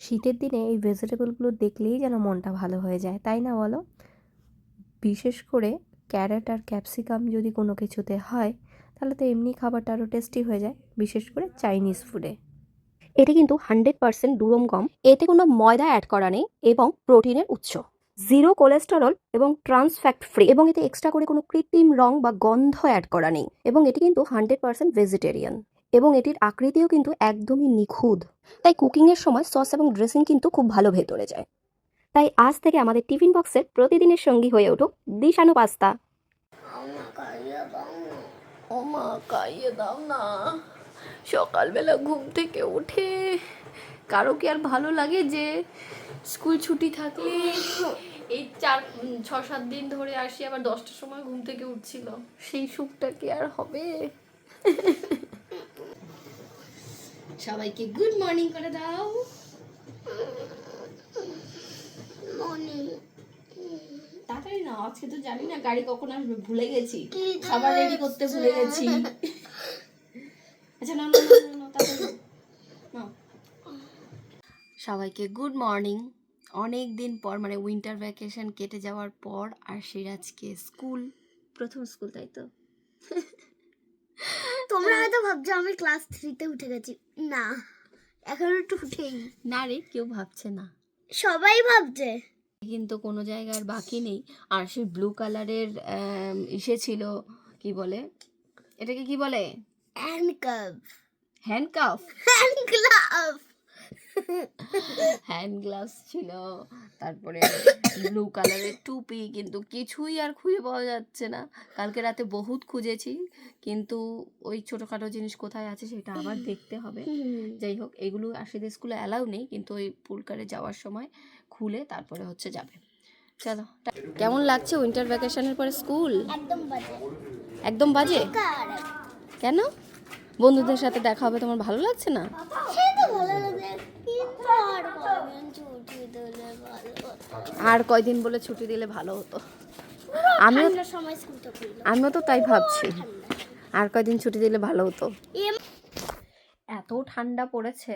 শীতের দিনে এই ভেজিটেবলগুলো দেখলেই যেন মনটা ভালো হয়ে যায়, তাই না বলো? বিশেষ করে ক্যারেট আর ক্যাপসিকাম যদি কোনো কিছুতে হয়, তাহলে তো এমনি খাবারটা আরও টেস্টি হয়ে যায়, বিশেষ করে চাইনিজ ফুডে এটি কিন্তু হান্ড্রেড পার্সেন্ট দুরম গম, এতে কোনো ময়দা অ্যাড করা নেই এবং প্রোটিনের উৎস। জিরো কোলেস্টেরল এবং ট্রান্সফ্যাক্ট ফ্রি এবং এতে এক্সট্রা করে কোনো কৃত্রিম রং বা গন্ধ অ্যাড করা নেই, এবং এটি কিন্তু হান্ড্রেড পার্সেন্ট ভেজিটেরিয়ান এবং এটির আকৃতিও কিন্তু একদমই নিখুঁত। তাই কুকিংয়ের সময় সস এবং ড্রেসিং কিন্তু খুব ভালো ভেতরে যায়। তাই আজ থেকে আমাদের টিফিন বক্সের প্রতিদিনের সঙ্গী হয়ে উঠুক দিশানু পাস্তা। দাও না। সকালবেলা ঘুম থেকে উঠে কারও কি আর ভালো লাগে যে স্কুল ছুটি থাকলে এই চার ছ সাত দিন ধরে আসি, আবার দশটার সময় ঘুম থেকে উঠছিল। সেই সুখটা কি আর হবে? সবাইকে গুড মর্নিং করে দাও। তাড়াতাড়ি না আজকে তো জানি না গাড়ি কখন আসবে ভুলে গেছি। খাবার রেডি করতে ভুলে গেছি। আচ্ছা না না না, না, না, তাড়াতাড়ি সবাইকে গুড মর্নিং। অনেক দিন পর মানে উইন্টার ভ্যাকেশন কেটে যাওয়ার পর আর আজকে স্কুল প্রথম স্কুল তাই তো? তোমরা হয়তো ভাবছ আমি ক্লাস থ্রিতে উঠে গেছি। না এখন একটু উঠেই। না রে কেউ ভাবছে না। সবাই ভাবছে। কিন্তু কোনো জায়গার বাকি নেই। আর সেই ব্লু কালারের ইসে ছিল কি বলে? এটাকে কি বলে? Hand cup handcuff hand glove gloves ছিল তারপরে ব্লু কালারের টুপি কিন্তু কিছুই আর খুঁজে পাওয়া যাচ্ছে না। কালকে রাতে বহুত খুঁজেছি কিন্তু ওই ছোটোখাটো জিনিস কোথায় আছে সেটা আবার দেখতে হবে। যাই হোক এগুলো আশিদের স্কুলে অ্যালাউ নেই কিন্তু ওই পুলকারে যাওয়ার সময় খুলে তারপরে হচ্ছে যাবে। চলো কেমন লাগছে উইন্টার ভ্যাকেশনের পরে স্কুল একদম বাজে। একদম বাজে? কেন? বন্ধুদের সাথে দেখা হবে তোমার ভালো লাগছে না সে তো ভালো লাগে কিন্তু আর কখন ছুটি দিলে ভালো হতো। আর কয়দিন বলে ছুটি দিলে ভালো হতো। আমিও আমিও তো তাই ভাবছি। আর কয়দিন ছুটি দিলে ভালো হতো। এত ঠান্ডা পড়েছে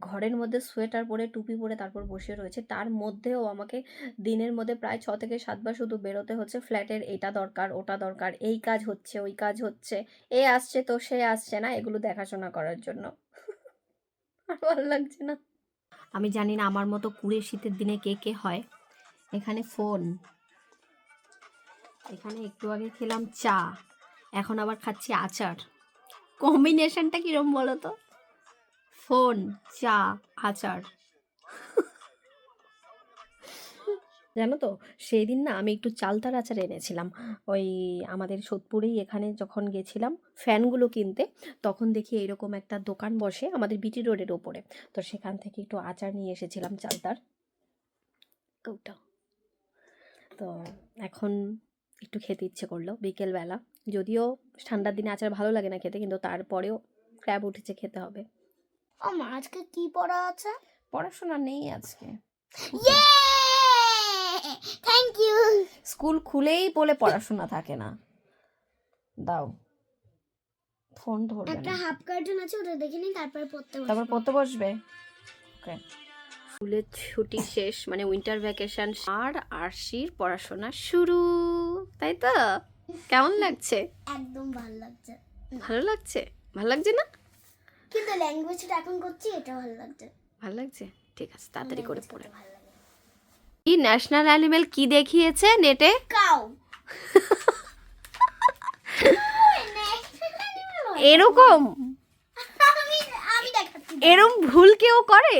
ঘরের মধ্যে সোয়েটার পরে টুপি পরে তারপর বসে রয়েছে। তার মধ্যেও আমাকে দিনের মধ্যে প্রায় ছ থেকে সাতবার শুধু বেরোতে হচ্ছে। ফ্ল্যাটের এটা দরকার ওটা দরকার এই কাজ হচ্ছে ওই কাজ হচ্ছে। এ আসছে তো সে আসছে না এগুলো দেখাশোনা করার জন্য। আর ভালো লাগছে না। আমি জানি না আমার মতো কুড়ে শীতের দিনে কে কে হয়। এখানে ফোন। এখানে একটু আগে খেলাম চা। এখন আবার খাচ্ছি আচার। কম্বিনেশনটা কিরম বলো তো ফোন, চা, আচার। জানো তো সেই দিন না আমি একটু চালতার আচার এনেছিলাম। ওই আমাদের সোদপুরেই এখানে যখন গেছিলাম ফ্যানগুলো কিনতে, তখন দেখি এরকম একটা দোকান বসে আমাদের বিটি রোডের ওপরে। তো সেখান থেকে একটু আচার নিয়ে এসেছিলাম চালতার। কৌটা তো এখন একটু খেতে ইচ্ছে করল বিকেলবেলা। যদিও ঠান্ডার দিনে আচার ভালো লাগে না খেতে কিন্তু তারপরেও ক্র্যাব উঠেছে খেতে হবে। আমার আজকে কি পড়া আছে? পড়াশোনা নেই আজকে। ইয়ে থ্যাংক ইউ স্কুল খুলেই বলে পড়াশোনা থাকে না। দাও। ফোন ধরবে একটা হাফ কার্টুন আছে ওটা দেখে নিই তারপরে পড়তে বসবো। তারপর পড়তে বসবে? ওকে স্কুলের ছুটি শেষ মানে উইন্টার ভ্যাকেশন আর আরশির পড়াশোনা শুরু তাই তো? কেমন লাগছে? একদম ভালো লাগছে। ভালো লাগছে? ভালো লাগছে না? কিন্তু ল্যাঙ্গুয়েজটা এখন করছি এটা ভালো লাগছে। ভালো লাগছে? ঠিক আছে তাড়াতাড়ি করে পড়ে। কি ন্যাশনাল অ্যানিমেল কি দেখিয়েছে নেটে কাউ এরকম? এরম ভুল কেউ করে?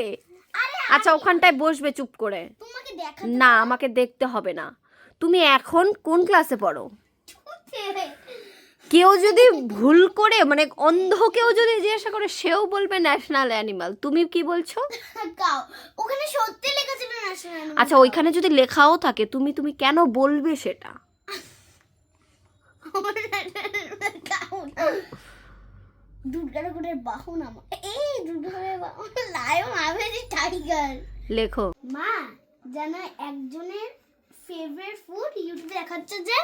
আচ্ছা ওখানটায় বসবে চুপ করে। না আমাকে দেখতে হবে না। তুমি এখন কোন ক্লাসে পড়ো? কেউ যদি ভুল করে মানে অন্ধ কেউ যদি জিজ্ঞাসা করে সেও বলবে ন্যাশনাল অ্যানিমাল তুমি কি বলছো? ওখানে সত্যি লেখা ছিল ন্যাশনাল আচ্ছা ওইখানে যদি লেখাও থাকে তুমি তুমি কেন বলবে সেটা? দুর্গানগরের বাহন আমার এই দুর্গানগরের বাহন লায়ন আভেজি টাইগার। লেখো। মা যেন একজনের ফেভারিট ফুড ইউটিউবে দেখাচ্ছে যে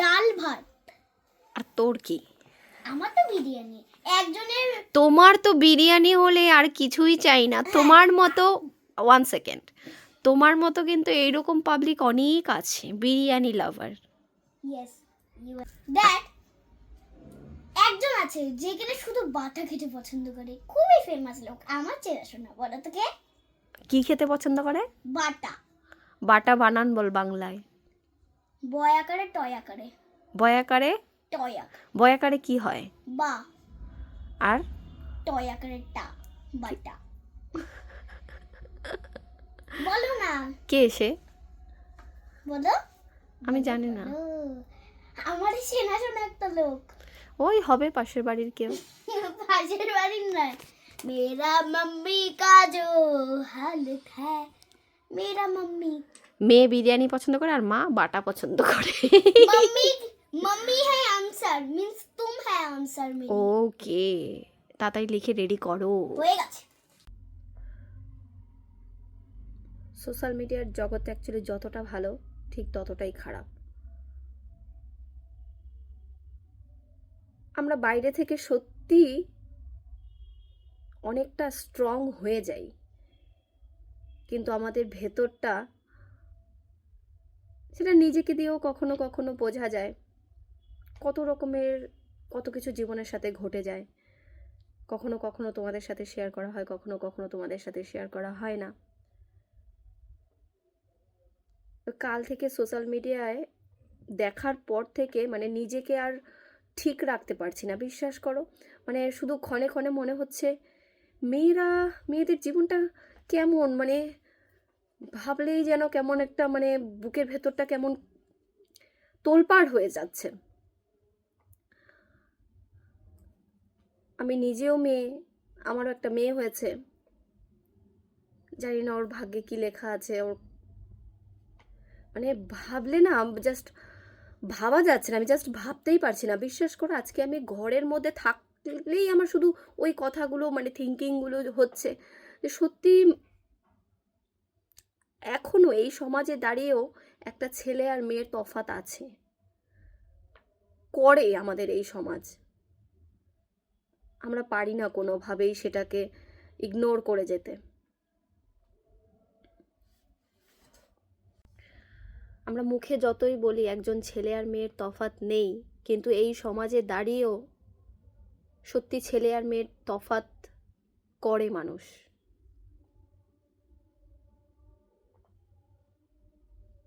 ডাল ভাত। আর তোর কি? আমার তো বিরিয়ানি। একজনের তোমার তো বিরিয়ানি হলে আর কিছুই চাই না। তোমার মতো ওয়ান সেকেন্ড তোমার মতো কিন্তু এইরকম পাবলিক অনেক আছে বিরিয়ানি লাভার ইয়েস দ্যাট একজন আছে যে কিনা শুধু বাটা খেতে পছন্দ করে। খুবই ফেমাস লোক আমার চেনাশোনা বলো তো কে? কি খেতে পছন্দ করে? বাটা। বাটা বানান বল বাংলায়। বয় আকারে টয় আকারে। বয়াকারে টয় আকার বয়াকারে কি হয়? বা। আর? টয় আকারে টা বাটা। বলো না। কে সে? বলো। আমি জানি না। আমারই চেনাশোনা একটা লোক। ওই হবে পাশের বাড়ির কেউ। পাশের বাড়ির নয় মেরা মাম্মি কাজো হাল হ্যাঁ মেরা মাম্মি। মেয়ে বিরিয়ানি পছন্দ করে আর মা বাটা পছন্দ করে। মাম্মি মাম্মি হ্যায় আনসার মিন্স তুম হ্যায় আনসার মেরি ওকে তাড়াতাড়ি লিখে রেডি করো। হয়ে গেছে। সোশ্যাল মিডিয়ার জগতে অ্যাকচুয়ালি যতটা ভালো ঠিক ততটাই খারাপ। আমরা বাইরে থেকে সত্যি অনেকটা স্ট্রং হয়ে যাই। কিন্তু আমাদের ভেতরটা সেটা নিজেকে দিয়েও কখনো কখনো বোঝা যায়। কত রকমের, কত কিছু জীবনের সাথে ঘটে যায়। কখনো কখনো তোমাদের সাথে শেয়ার করা হয়, কখনো কখনো তোমাদের সাথে শেয়ার করা হয় না। কাল থেকে সোশ্যাল মিডিয়ায় দেখার পর থেকে মানে নিজেকে আর ঠিক রাখতে পারছি না, বিশ্বাস করো। মানে শুধু ক্ষণে ক্ষণে মনে হচ্ছে মেয়েরা, মেয়েদের জীবনটা কেমন? মানে ভাবলেই যেন কেমন একটা মানে বুকের ভেতরটা কেমন তোলপাড় হয়ে যাচ্ছে। আমি নিজেও মেয়ে, আমারও একটা মেয়ে হয়েছে। জানি না ওর ভাগ্যে কি লেখা আছে, ওর মানে ভাবলে না জাস্ট ভাবা যাচ্ছে না, আমি জাস্ট ভাবতেই পারছি না। বিশ্বাস করো, আজকে আমি ঘরের মধ্যে থাকলেই আমার শুধু ওই কথাগুলো মানে থিঙ্কিংগুলো হচ্ছে। যে সত্যি এখনও এই সমাজে দাঁড়িয়েও একটা ছেলে আর মেয়ের তফাত আছে। করে আমাদের এই সমাজ। আমরা পারি না কোনোভাবেই সেটাকে ইগনোর করে যেতে। আমরা মুখে যতই বলি একজন ছেলে আর মেয়ের তফাত নেই, কিন্তু এই সমাজে দাঁড়িয়েও সত্যি ছেলে আর মেয়ের তফাত করে মানুষ।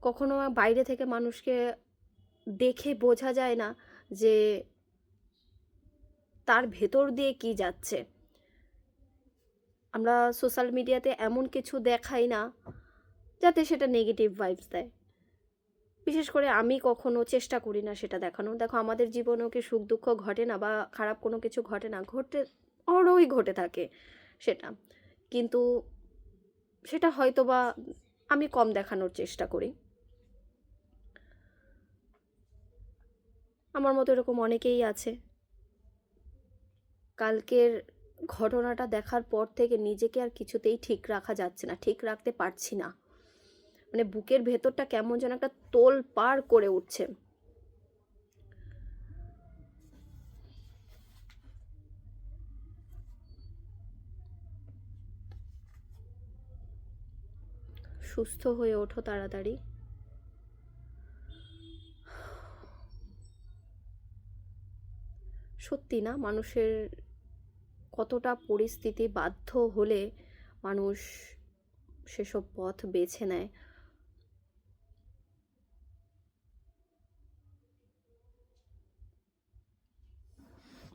কখনো বাইরে থেকে মানুষকে দেখে বোঝা যায় না যে তার ভেতর দিয়ে কি যাচ্ছে। আমরা সোশ্যাল মিডিয়াতে এমন কিছু দেখাই না, যাতে সেটা নেগেটিভ ভাইবস দেয়। বিশেষ করে আমি কখনো চেষ্টা করি না সেটা দেখানো দেখো, আমাদের জীবনেও কি সুখ দুঃখ ঘটে না বা খারাপ কোনো কিছু ঘটে না ঘটে অরই ঘটে থাকে সেটা। কিন্তু সেটা হয়তো বা আমি কম দেখানোর চেষ্টা করি। আমার মতো এরকম অনেকেই আছে। কালকের ঘটনাটা দেখার পর থেকে নিজেকে আর কিছুতেই ঠিক রাখা যাচ্ছে না, ঠিক রাখতে পারছি না। মানে বুকের ভেতরটা কেমন যেন একটা তোল পার করে উঠছে। সুস্থ হয়ে ওঠো তাড়াতাড়ি। সত্যি না, মানুষের কতটা পরিস্থিতি বাধ্য হলে মানুষ সেসব পথ বেছে নেয়।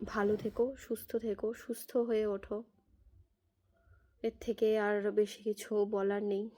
ভালো থেকো সুস্থ থেকো সুস্থ হয়ে ওঠো। এর থেকে আর বেশি কিছু বলার নেই।